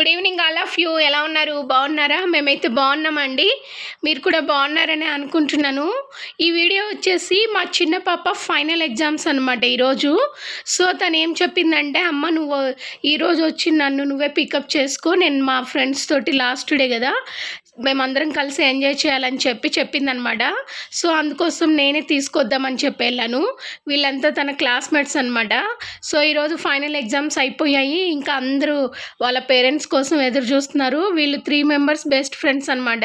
Good evening all of you ఎలా ఉన్నారు? బాగున్నారా? మేమైతే బాగున్నామండి. మీరు కూడా బాగున్నారని అనుకుంటున్నాను. ఈ వీడియో వచ్చేసి మా చిన్న పాప ఫైనల్ ఎగ్జామ్స్ అనమాట ఈరోజు. సో తను ఏం చెప్పిందంటే అమ్మ నువ్వు ఈరోజు వచ్చి నన్ను నువ్వే పికప్ చేసుకో. నేను మా ఫ్రెండ్స్ తోటి లాస్ట్ డే కదా. మేమందరం కలిసి ఎంజాయ్ చేయాలని చెప్పి చెప్పిందనమాట. సో అందుకోసం నేనే తీసుకొద్దామని చెప్పి వెళ్ళాను వీళ్ళంతా తన క్లాస్మేట్స్ అనమాట. సో ఈరోజు ఫైనల్ ఎగ్జామ్స్ అయిపోయాయి. ఇంకా అందరూ వాళ్ళ పేరెంట్స్ కోసం ఎదురు చూస్తున్నారు. వీళ్ళు త్రీ మెంబర్స్ బెస్ట్ ఫ్రెండ్స్ అనమాట.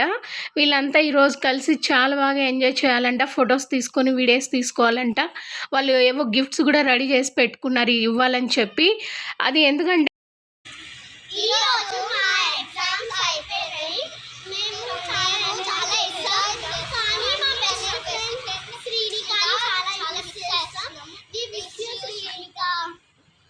వీళ్ళంతా ఈరోజు కలిసి చాలా బాగా ఎంజాయ్ చేయాలంట. ఫొటోస్ తీసుకొని వీడియోస్ తీసుకోవాలంట. వాళ్ళు ఏవో గిఫ్ట్స్ కూడా రెడీ చేసి పెట్టుకున్నారు ఇవ్వాలని చెప్పి. అది ఎందుకంటే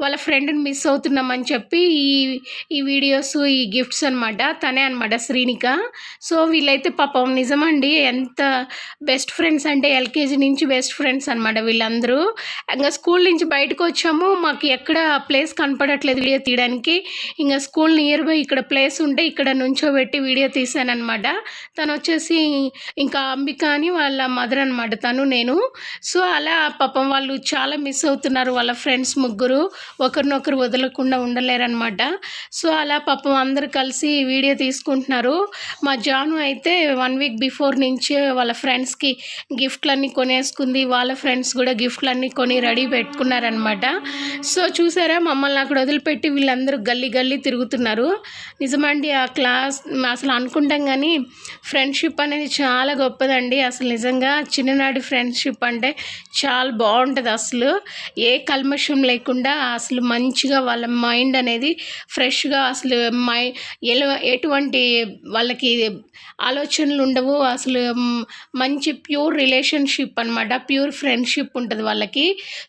వాళ్ళ ఫ్రెండ్ని మిస్ అవుతున్నామని చెప్పి ఈ ఈ వీడియోస్ ఈ గిఫ్ట్స్ అనమాట తనే అనమాట శ్రీనిక. సో వీళ్ళైతే పాపం నిజమండి ఎంత బెస్ట్ ఫ్రెండ్స్ అంటే ఎల్కేజీ నుంచి బెస్ట్ ఫ్రెండ్స్ అనమాట వీళ్ళందరూ. ఇంకా స్కూల్ నుంచి బయటకు వచ్చాము మాకు ఎక్కడ ప్లేస్ కనపడట్లేదు వీడియో తీయడానికి. ఇంకా స్కూల్ నియర్ బై ఇక్కడ ప్లేస్ ఉంటే ఇక్కడ నుంచోబెట్టి వీడియో తీశానమాట తను వచ్చేసి ఇంకా అంబిక అని వాళ్ళ మదర్ అనమాట తను నేను. సో అలా పాపం వాళ్ళు చాలా మిస్ అవుతున్నారు వాళ్ళ ఫ్రెండ్స్ ముగ్గురు. ఒకరినొకరు వదలకుండా ఉండలేరనమాట సో అలా పాపం అందరు కలిసి వీడియో తీసుకుంటున్నారు. మా జాను అయితే వన్ వీక్ బిఫోర్ నుంచే వాళ్ళ ఫ్రెండ్స్కి గిఫ్ట్లన్నీ కొనేసుకుంది. వాళ్ళ ఫ్రెండ్స్ కూడా గిఫ్ట్లన్నీ కొని రెడీ పెట్టుకున్నారనమాట సో చూసారా? మమ్మల్ని అక్కడ వదిలిపెట్టి వీళ్ళందరూ గల్లీ గల్లీ తిరుగుతున్నారు. నిజమండి ఆ క్లాస్ అసలు అనుకుంటాం కానీ ఫ్రెండ్షిప్ అనేది చాలా గొప్పదండి. అసలు నిజంగా చిన్ననాటి ఫ్రెండ్షిప్ అంటే చాలా బాగుంటుంది అసలు. ఏ కల్మషం లేకుండా అసలు మంచిగా వాళ్ళ మైండ్ అనేది ఫ్రెష్గా అసలు మై ఎలా ఎటువంటి వాళ్ళకి ఆలోచనలు ఉండవు. అసలు మంచి ప్యూర్ రిలేషన్షిప్ అనమాట ప్యూర్ ఫ్రెండ్షిప్ ఉంటుంది వాళ్ళకి.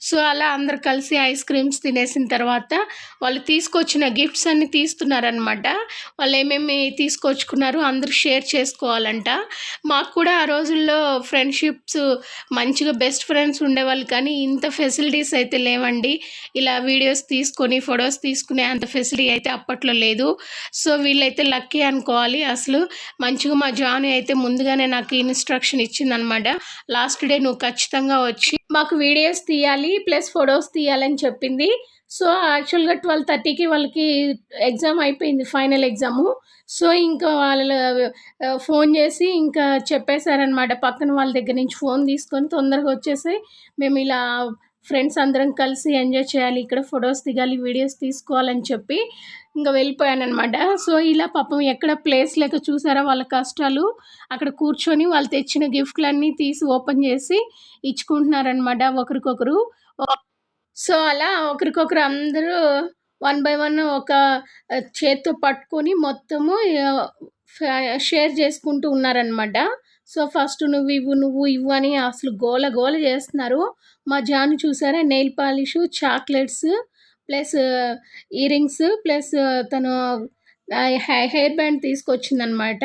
సో అలా అందరు కలిసి ఐస్ క్రీమ్స్ తినేసిన తర్వాత వాళ్ళు తీసుకొచ్చిన గిఫ్ట్స్ అన్నీ తీస్తున్నారనమాట వాళ్ళు ఏమేమి తీసుకొచ్చుకున్నారు అందరూ షేర్ చేసుకోవాలంట. మాకు కూడా ఆ రోజుల్లో ఫ్రెండ్షిప్స్ మంచిగా బెస్ట్ ఫ్రెండ్స్ ఉండేవాళ్ళు కానీ ఇంత ఫెసిలిటీస్ అయితే లేవండి. ఇలా వీడియోస్ తీసుకొని ఫొటోస్ తీసుకునే అంత ఫెసిలిటీ అయితే అప్పట్లో లేదు. సో వీళ్ళైతే లక్కీ అనుకోవాలి. అసలు మంచిగా మా జాను అయితే ముందుగానే నాకు ఇన్స్ట్రక్షన్ ఇచ్చిందనమాట. లాస్ట్ డే నువ్వు ఖచ్చితంగా వచ్చి మాకు వీడియోస్ తీయాలి ప్లస్ ఫొటోస్ తీయాలని చెప్పింది. సో యాక్చువల్గా ట్వెల్వ్ థర్టీకి వాళ్ళకి ఎగ్జామ్ అయిపోయింది ఫైనల్ ఎగ్జాము. సో ఇంకా వాళ్ళ ఫోన్ చేసి ఇంకా చెప్పేశారనమాట. పక్కన వాళ్ళ దగ్గర నుంచి ఫోన్ తీసుకొని తొందరగా వచ్చేసి మేము ఇలా ఫ్రెండ్స్ అందరం కలిసి ఎంజాయ్ చేయాలి ఇక్కడ ఫొటోస్ దిగాలి వీడియోస్ తీసుకోవాలని చెప్పి ఇంకా వెళ్ళిపోయానమాట సో ఇలా పాపం ఎక్కడ ప్లేస్ లేక చూసారా వాళ్ళ కష్టాలు? అక్కడ కూర్చొని వాళ్ళు తెచ్చిన గిఫ్ట్లన్నీ తీసి ఓపెన్ చేసి ఇచ్చుకుంటున్నారనమాట ఒకరికొకరు. సో అలా ఒకరికొకరు అందరూ వన్ బై వన్ ఒక చేత్తో పట్టుకొని మొత్తము షేర్ చేసుకుంటూ ఉన్నారనమాట. సో ఫస్ట్ నువ్వు ఇవ్వు నువ్వు ఇవ్వు అని అసలు గోల గోల చేస్తున్నారు. మా జాను చూసారా? Nail polish chocolates plus earrings plus తను హెయిర్ బ్యాండ్ తీసుకొచ్చిందనమాట.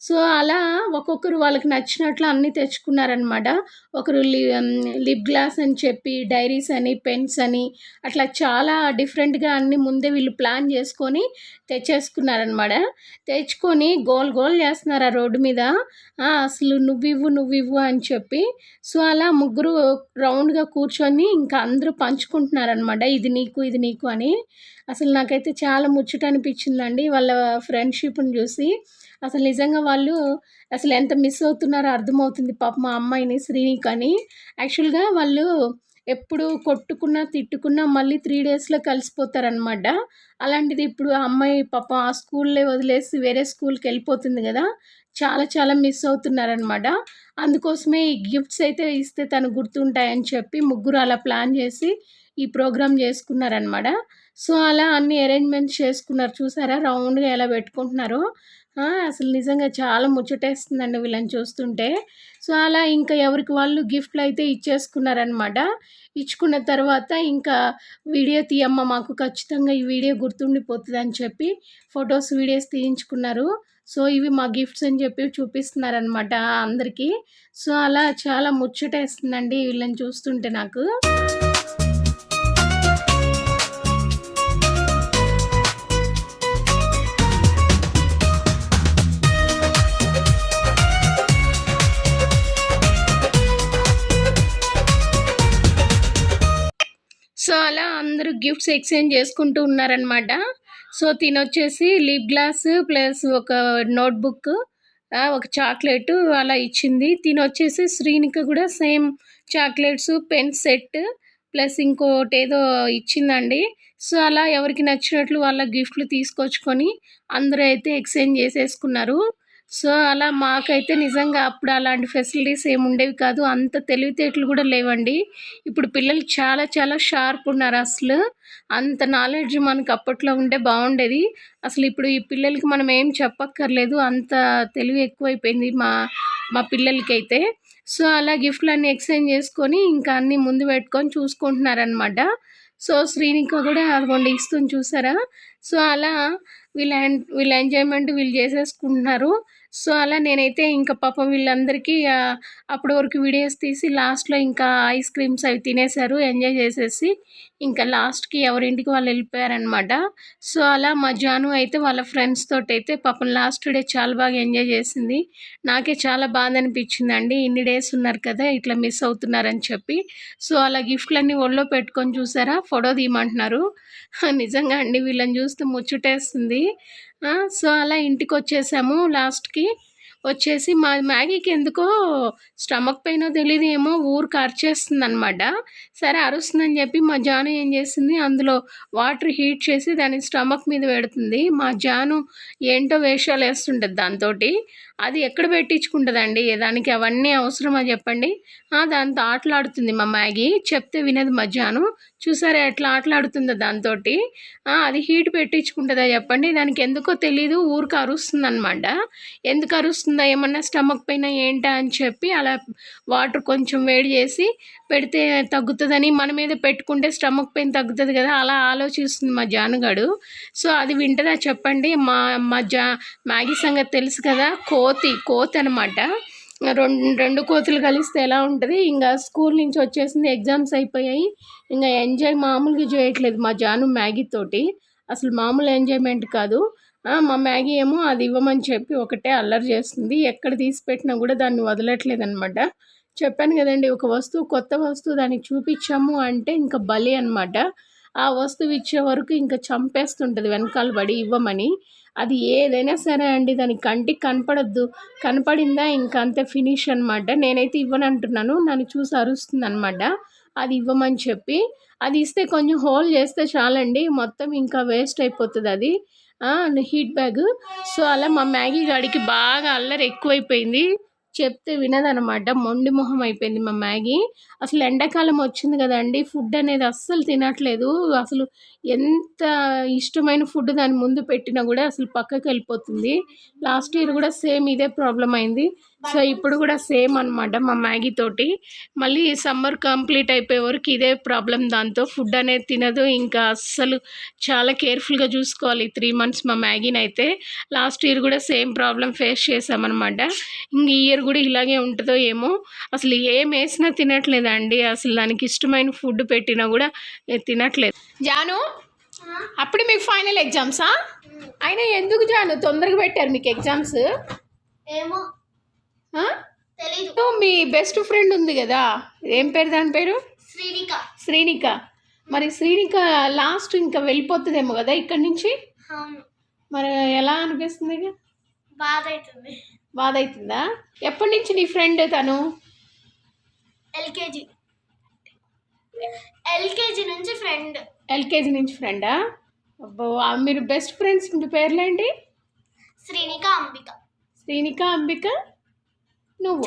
సో అలా ఒక్కొక్కరు వాళ్ళకి నచ్చినట్లు అన్నీ తెచ్చుకున్నారనమాట ఒకరు లి లిప్ గ్లాస్ అని చెప్పి డైరీస్ అని పెన్స్ అని అట్లా చాలా డిఫరెంట్గా అన్ని ముందే వీళ్ళు ప్లాన్ చేసుకొని తెచ్చేసుకున్నారనమాట తెచ్చుకొని గోల్ గోల్ చేస్తున్నారు ఆ రోడ్డు మీద. అసలు నువ్వివ్వు నువ్వివ్వు అని చెప్పి. సో అలా ముగ్గురు రౌండ్గా కూర్చొని ఇంకా అందరూ పంచుకుంటున్నారనమాట ఇది నీకు ఇది నీకు అని. అసలు నాకైతే చాలా ముచ్చట అనిపించిందండి వాళ్ళ ఫ్రెండ్షిప్ని చూసి. అసలు నిజంగా వాళ్ళు అసలు ఎంత మిస్ అవుతున్నారో అర్థమవుతుంది పాప మా అమ్మాయిని శ్రీని అని. యాక్చువల్గా వాళ్ళు ఎప్పుడు కొట్టుకున్నా తిట్టుకున్నా మళ్ళీ త్రీ డేస్లో కలిసిపోతారనమాట అలాంటిది ఇప్పుడు ఆ అమ్మాయి పాప ఆ స్కూల్లో వదిలేసి వేరే స్కూల్కి వెళ్ళిపోతుంది కదా చాలా చాలా మిస్ అవుతున్నారనమాట అందుకోసమే ఈ గిఫ్ట్స్ అయితే ఇస్తే తను గుర్తుంటాయని చెప్పి ముగ్గురు అలా ప్లాన్ చేసి ఈ ప్రోగ్రామ్ చేసుకున్నారనమాట సో అలా అన్ని అరేంజ్మెంట్స్ చేసుకున్నారు. చూసారా? రౌండ్గా ఎలా పెట్టుకుంటున్నారో? అసలు నిజంగా చాలా ముచ్చటేస్తుందండి వీళ్ళని చూస్తుంటే. సో అలా ఇంకా ఎవరికి వాళ్ళు గిఫ్ట్లు అయితే ఇచ్చేసుకున్నారనమాట ఇచ్చుకున్న తర్వాత ఇంకా వీడియో తీయమ్మ మాకు ఖచ్చితంగా ఈ వీడియో గుర్తుండిపోతుంది అని చెప్పి ఫొటోస్ వీడియోస్ తీయించుకున్నారు. సో ఇవి మా గిఫ్ట్స్ అని చెప్పి చూపిస్తున్నారనమాట అందరికీ. సో అలా చాలా ముచ్చటేస్తుందండి వీళ్ళని చూస్తుంటే నాకు. గిఫ్ట్స్ ఎక్స్చేంజ్ చేసుకుంటూ ఉన్నారనమాట సో తినొచ్చేసి లిప్ గ్లాస్ ప్లస్ ఒక నోట్బుక్ ఒక చాక్లెట్ అలా ఇచ్చింది. తినొచ్చేసి శ్రీనిక కూడా same chocolates pen set plus ఇంకోటి ఏదో ఇచ్చిందండి. సో అలా ఎవరికి నచ్చినట్లు వాళ్ళ గిఫ్ట్లు తీసుకొచ్చుకొని అందరూ అయితే ఎక్స్చేంజ్ చేసేసుకున్నారు. సో అలా మాకైతే నిజంగా అప్పుడు అలాంటి ఫెసిలిటీస్ ఏమి ఉండేవి కాదు. అంత తెలివితేటలు కూడా లేవండి. ఇప్పుడు పిల్లలు చాలా చాలా షార్ప్ ఉన్నారు అసలు. అంత నాలెడ్జ్ మనకు అప్పట్లో ఉంటే బాగుండేది. అసలు ఇప్పుడు ఈ పిల్లలకి మనం ఏం చెప్పక్కర్లేదు. అంత తెలివి ఎక్కువైపోయింది మా మా పిల్లలకైతే. సో అలా గిఫ్ట్లన్నీ ఎక్స్చేంజ్ చేసుకొని ఇంకా అన్నీ ముందు పెట్టుకొని చూసుకుంటున్నారనమాట సో శ్రీనిక కూడా అదిగోండి ఇస్తుంది చూసారా? సో అలా వీళ్ళ వీళ్ళ ఎంజాయ్మెంట్ వీళ్ళు చేసేసుకుంటున్నారు. సో అలా నేనైతే ఇంకా పాపం వీళ్ళందరికీ అప్పటి వరకు వీడియోస్ తీసి లాస్ట్లో ఇంకా ఐస్ క్రీమ్స్ అవి తినేశారు ఎంజాయ్ చేసేసి ఇంకా లాస్ట్కి ఎవరింటికి వాళ్ళు వెళ్ళిపోయారనమాట సో అలా మా జాను అయితే వాళ్ళ ఫ్రెండ్స్ తోటి అయితే పాపం లాస్ట్ డే చాలా బాగా ఎంజాయ్ చేసింది. నాకే చాలా బాధ అనిపించిందండి ఇన్ని డేస్ ఉన్నారు కదా ఇట్లా మిస్ అవుతున్నారని చెప్పి. సో అలా గిఫ్ట్లన్నీ ఒళ్ళో పెట్టుకొని చూసారా ఫోటో తీయమంటున్నారు. నిజంగా అండి వీళ్ళని చూస్తే ముచ్చటేస్తుంది. సో అలా ఇంటికి వచ్చేసాము లాస్ట్కి. వచ్చేసి మా మ్యాగీకి ఎందుకో స్టమక్ పెయిన్ తెలియదు ఏమో ఊరికి అరిచేస్తుంది అనమాట సరే అరుస్తుందని చెప్పి మా జాను ఏం చేసింది అందులో వాటర్ హీట్ చేసి దాని స్టమక్ మీద పెడుతుంది. మా జాను ఏంటో వేషాలు వేస్తుంటుంది దాంతో అది ఎక్కడ పెట్టించుకుంటుందండి? దానికి అవన్నీ అవసరమా చెప్పండి? దాంతో ఆటలాడుతుంది మా మ్యాగీ. చెప్తే వినదు మధ్యాహ్నం చూసారా ఎట్లా ఆటలాడుతుందో దాంతో అది హీట్ పెట్టించుకుంటుందా చెప్పండి? దానికి ఎందుకో తెలీదు ఊరికి అరుస్తుంది అనమాట ఎందుకు అరుస్తుంది? ఏమన్నా స్టమక్ పైన ఏంటా అని చెప్పి అలా వాటర్ కొంచెం వేడి చేసి పెడితే తగ్గుతుందని మన మీద పెట్టుకుంటే స్టమక్ పెయిన్ తగ్గుతుంది కదా అలా ఆలోచిస్తుంది మా జానుగాడు. సో అది వింటదా చెప్పండి. మా మా జా మ్యాగీ సంగతి తెలుసు కదా కోతి కోతి అనమాట రెండు రెండు కోతులు కలిస్తే ఎలా ఉంటుంది? ఇంకా స్కూల్ నుంచి వచ్చేసింది ఎగ్జామ్స్ అయిపోయాయి. ఇంకా ఎంజాయ్ మామూలుగా చేయట్లేదు మా జాను మ్యాగీ తోటి. అసలు మామూలు ఎంజాయ్మెంట్ కాదు. మా మ్యాగీ ఏమో అది ఇవ్వమని చెప్పి ఒకటే అల్లరి చేస్తుంది. ఎక్కడ తీసి పెట్టినా కూడా దాన్ని వదలట్లేదు అనమాట చెప్పాను కదండి ఒక వస్తువు కొత్త వస్తువు దానికి చూపించాము అంటే ఇంకా బలి అనమాట ఆ వస్తువు ఇచ్చే వరకు ఇంకా చంపేస్తుంటుంది వెనకాల పడి ఇవ్వమని. అది ఏదైనా సరే అండి దానికి కంటికి కనపడద్దు. కనపడిందా ఇంకా అంతే ఫినిష్ అనమాట నేనైతే ఇవ్వనంటున్నాను నన్ను చూసి అరుస్తుంది అనమాట అది ఇవ్వమని చెప్పి. అది ఇస్తే కొంచెం హోల్ చేస్తే చాలండి మొత్తం ఇంకా వేస్ట్ అయిపోతుంది అది. Heat bag. సో అలా మా మ్యాగీ గాడికి బాగా అల్లరి ఎక్కువైపోయింది. చెప్తే వినదనమాట. మొండి మొహం అయిపోయింది మా మ్యాగీ. అసలు ఎండాకాలం వచ్చింది కదండి. ఫుడ్ అనేది అస్సలు తినట్లేదు. అసలు ఎంత ఇష్టమైన ఫుడ్ దాని ముందు పెట్టినా కూడా అసలు పక్కకి వెళ్ళిపోతుంది. లాస్ట్ ఇయర్ కూడా సేమ్ ఇదే ప్రాబ్లం అయింది. సో ఇప్పుడు కూడా సేమ్ అనమాట మా మ్యాగీ తోటి. మళ్ళీ సమ్మర్ కంప్లీట్ అయిపోయే వరకు ఇదే ప్రాబ్లం దాంతో ఫుడ్ అనేది తినదు. ఇంకా అస్సలు చాలా కేర్ఫుల్గా చూసుకోవాలి. త్రీ మంత్స్ మా మ్యాగీని అయితే లాస్ట్ ఇయర్ కూడా సేమ్ ప్రాబ్లం ఫేస్ చేసామన్నమాట ఇంక ఈ ఇయర్ కూడా ఇలాగే ఉంటుందో ఏమో అసలు ఏం వేసినా తినట్లేదండి. అసలు దానికి ఇష్టమైన ఫుడ్ పెట్టినా కూడా తినట్లేదు. జాను అప్పుడు మీకు ఫైనల్ ఎగ్జామ్సా అయినా ఎందుకు జాను? తొందరగా పెట్టారు మీకు ఎగ్జామ్స్ ఏమో. మీ బెస్ట్ ఫ్రెండ్ ఉంది కదా. ఏం పేరు దాని పేరు? శ్రీనిక. శ్రీనిక. మరి శ్రీనిక లాస్ట్ ఇంకా వెళ్ళిపోతుందేమో కదా ఇక్కడి నుంచి? మరి ఎలా అనిపిస్తుంది? బాధ అవుతుంది బాధ అవుతుందా ఎప్పటి నుంచి నీ ఫ్రెండ్ తను? ఎల్కేజీ. ఎల్కేజీ నుంచి ఫ్రెండ్ ఎల్కేజీ నుంచి ఫ్రెండా అబ్బో మీరు బెస్ట్ ఫ్రెండ్స్ మీ పేర్లేంటి? శ్రీనిక అంబిక. శ్రీనిక అంబిక? నువ్వు.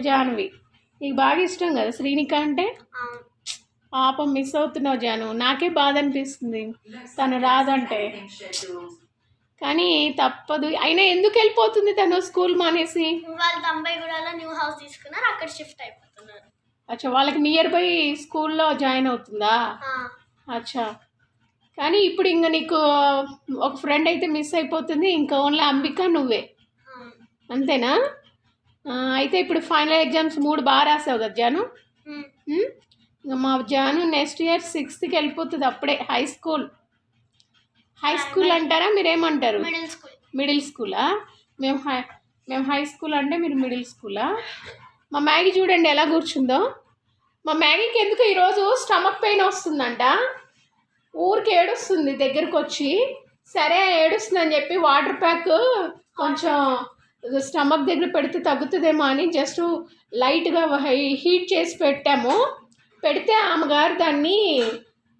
జాహ్నవి నీకు బాగా ఇష్టం కదా శ్రీనిక అంటే? పాపం మిస్ అవుతున్నావు జాను. నాకే బాధ అనిపిస్తుంది. తను రాదంటే. కానీ తప్పదు. అయినా ఎందుకు వెళ్ళిపోతుంది తను స్కూల్ మానేసి? వాళ్ళు న్యూ హౌస్ తీసుకున్నారు. అక్కడ షిఫ్ట్ అయిపోతున్నారు. అచ్చా వాళ్ళకి నియర్ బై స్కూల్లో జాయిన్ అవుతుందా? అచ్చా. కానీ ఇప్పుడు ఇంకా నీకు ఒక ఫ్రెండ్ అయితే మిస్ అయిపోతుంది. ఇంకా ఓన్లీ అంబిక నువ్వే. అంతేనా? అయితే ఇప్పుడు ఫైనల్ ఎగ్జామ్స్ మూడు బాగా రాసావు కదా జాను? ఇంకా మా జాను నెక్స్ట్ ఇయర్ సిక్స్త్కి వెళ్ళిపోతుంది అప్పుడే హై స్కూల్ హై స్కూల్ అంటారా? మీరేమంటారు? మిడిల్ స్కూలా మేము హై మేము హై స్కూల్ అంటే మీరు మిడిల్ స్కూలా మా మ్యాగీ చూడండి ఎలా కూర్చుందో. మా మ్యాగీకి ఎందుకు ఈరోజు స్టమక్ పెయిన్ వస్తుందంట? ఊరికి ఏడుస్తుంది దగ్గరకు వచ్చి సరే ఏడుస్తుంది అని చెప్పి వాటర్ ప్యాక్ కొంచెం స్టమక్ దగ్గర పెడితే తగ్గుతుందేమో అని జస్ట్ లైట్గా హీట్ చేసి పెట్టాము. పెడితే ఆమె గారు దాన్ని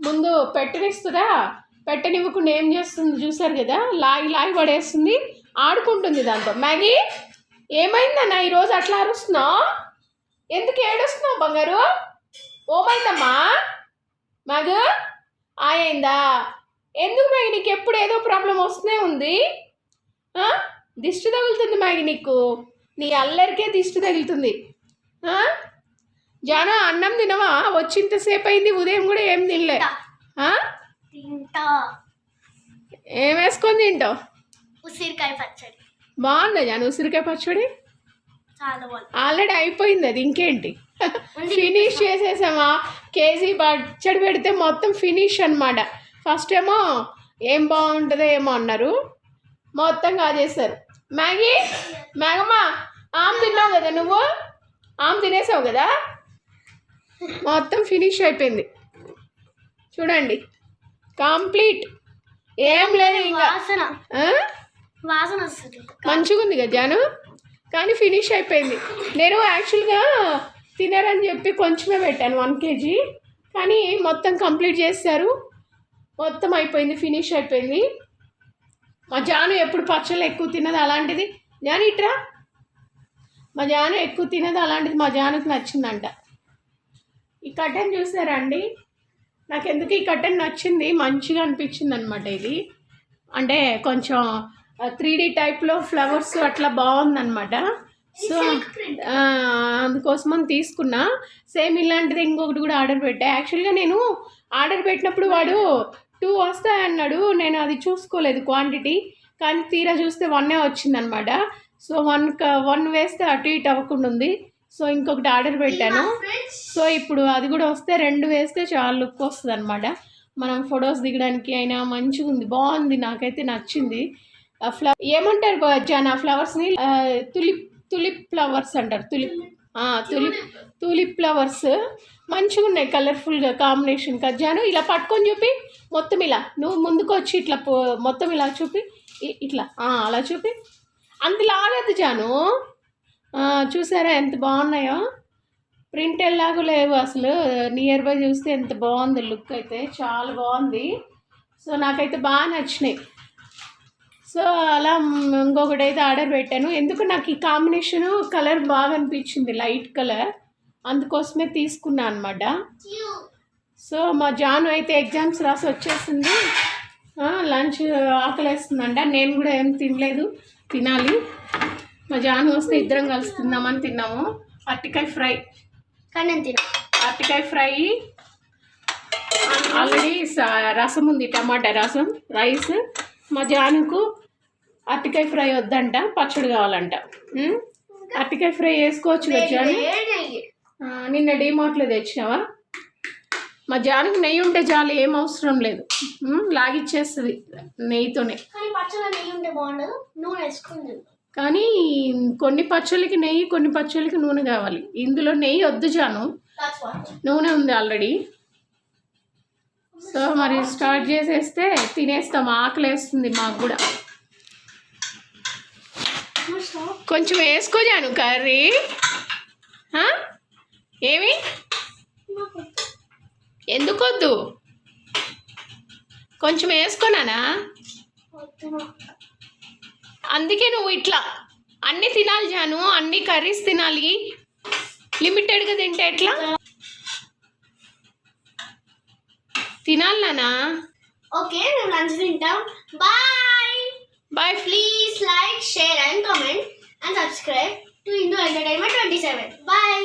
ముందు పెట్టనిస్తుందా పెట్టనివ్వకుండా ఏం చేస్తుంది చూసారు కదా? లాగి లాగి పడేస్తుంది. ఆడుకుంటుంది దాంతో. మ్యాగీ ఏమైందన్న ఈరోజు అట్లా అరుస్తున్నావు? ఎందుకు ఏడుస్తున్నావు బంగారు? ఓమైందమ్మా మ్యాగు అయిందా ఎందుకు మ్యాగీ నీకు ఎప్పుడు ఏదో ప్రాబ్లం వస్తూనే ఉంది? దిష్టి తగులుతుంది మ్యాగీ నీకు. నీ అల్లరికే దిష్టి తగులుతుంది? జానా అన్నం తినవా? వచ్చింతసేపు అయింది ఉదయం కూడా ఏం తినలే. ఏం వేసుకొని తింటావు? ఉసిరికాయ పచ్చడి. బాగుందా జాను ఉసిరికాయ పచ్చడి? ఆల్రెడీ అయిపోయింది అది ఇంకేంటి? ఫినిష్ చేసేసామా? కేజీ పచ్చడి పెడితే మొత్తం ఫినిష్ అన్నమాట. ఫస్ట్ ఏమో ఏం బాగుంటుందో ఏమో అన్నారు. మొత్తం కాజేస్తారు. మ్యాగీ మ్యాగమ్మా ఆమె తిన్నావు కదా నువ్వు? ఆమె తినేసావు కదా? మొత్తం ఫినిష్ అయిపోయింది. చూడండి. కంప్లీట్. ఏం లేదు ఇంకా. వాసన. ఆ? వాసన వస్తుంది. మంచిగా ఉంది కదా జాను? కానీ ఫినిష్ అయిపోయింది. నేను యాక్చువల్గా తినరని చెప్పి కొంచెమే పెట్టాను వన్ కేజీ. కానీ మొత్తం కంప్లీట్ చేస్తారు. మొత్తం అయిపోయింది ఫినిష్ అయిపోయింది. మా జాను ఎప్పుడు పచ్చళ్ళు ఎక్కువ తినదు అలాంటిది. జాను ఇట్రా? మా జాను ఎక్కువ తినదు అలాంటిది మా జానుకి నచ్చిందంట. ఈ కటన్ చూసారా అండి? నాకు ఎందుకు ఈ కటన్ నచ్చింది? మంచిగా అనిపించింది అనమాట ఇది. అంటే కొంచెం త్రీ డీ టైప్లో ఫ్లవర్స్ అట్లా బాగుందన్నమాట సో అందుకోసమని తీసుకున్నా. సేమ్ ఇలాంటిది ఇంకొకటి కూడా ఆర్డర్ పెట్టా. యాక్చువల్గా నేను ఆర్డర్ పెట్టినప్పుడు వాడు టూ వస్తాయన్నాడు నేను అది చూసుకోలేదు క్వాంటిటీ. కానీ తీరా చూస్తే వన్నే వచ్చిందనమాట సో వన్ వన్ వేస్తే అటు ఇటు అవ్వకుండా ఉంది. సో ఇంకొకటి ఆర్డర్ పెట్టాను. సో ఇప్పుడు అది కూడా వస్తే రెండు వేస్తే చాలా లుక్ వస్తుంది అనమాట మనం ఫొటోస్ దిగడానికి అయినా మంచిగా ఉంది బాగుంది నాకైతే నచ్చింది. ఫ్లవర్ ఏమంటారు జాన్ ఆ ఫ్లవర్స్ని తులిప్ తులిప్ ఫ్లవర్స్ అంటారు తులిప్ తులిప్ తులిప్ ఫ్లవర్స్ మంచిగా ఉన్నాయి కలర్ఫుల్గా కాంబినేషన్ కజ్జాను జాను ఇలా పట్టుకొని చూపి మొత్తం ఇలా నువ్వు ముందుకు వచ్చి ఇట్లా పో- మొత్తం ఇలా చూపి ఇ- ఇట్లా అలా చూపి. అంత లాగదు జాను. చూసారా ఎంత బాగున్నాయో? ప్రింట్ ఎలాగో లేవు అసలు. నియర్ బై చూస్తే ఎంత బాగుంది లుక్ అయితే చాలా బాగుంది. సో నాకైతే బాగా నచ్చినాయి. సో అలా ఇంకొకటి అయితే ఆర్డర్ పెట్టాను. ఎందుకు నాకు ఈ కాంబినేషన్ కలర్ బాగా అనిపించింది లైట్ కలర్. అందుకోసమే తీసుకున్నా అనమాట సో మా జాను అయితే ఎగ్జామ్స్ రాసి వచ్చేసింది. లంచ్ ఆకలేస్తుందంట. నేను కూడా ఏం తినలేదు తినాలి. మా జాను వస్తే ఇద్దరం కలిసి తిందామని తిన్నాము. అరటికాయ ఫ్రై. కానీ అరటికాయ ఫ్రై. ఆల్రెడీ రసం ఉంది టమాటా రసం రైస్. మా జానుకు అరటికాయ ఫ్రై వద్దంట పచ్చడి కావాలంట? అరటికాయ ఫ్రై వేసుకోవచ్చు జాను? నిన్న డీమార్ట్లో తెచ్చినావా? మా జానుకు నెయ్యి ఉంటే చాలు ఏం అవసరం లేదు? లాగిచ్చేస్తుంది నెయ్యితోనే. కానీ కొన్ని పచ్చళ్ళకి నెయ్యి కొన్ని పచ్చళ్ళకి నూనె కావాలి. ఇందులో నెయ్యి వద్దు జాను. నూనె ఉంది ఆల్రెడీ. సో మరి స్టార్ట్ చేసేస్తే తినేస్తాం ఆకలి వేస్తుంది మాకు కూడా. కొంచెం వేసుకోజాను కర్రీ. ఏమి? ఎందుకొద్దు కొంచెం వేసుకున్నానా అందుకే నువ్వు ఇట్లా అన్నీ తినాలి జాను అన్ని కర్రీస్ తినాలి. లిమిటెడ్గా తింటే ఎట్లా? తినాలి నానా ఓకే మేము లంచ్ తింటాం. Bye bye please like share and comment and subscribe to Hindu Entertainment twenty seven bye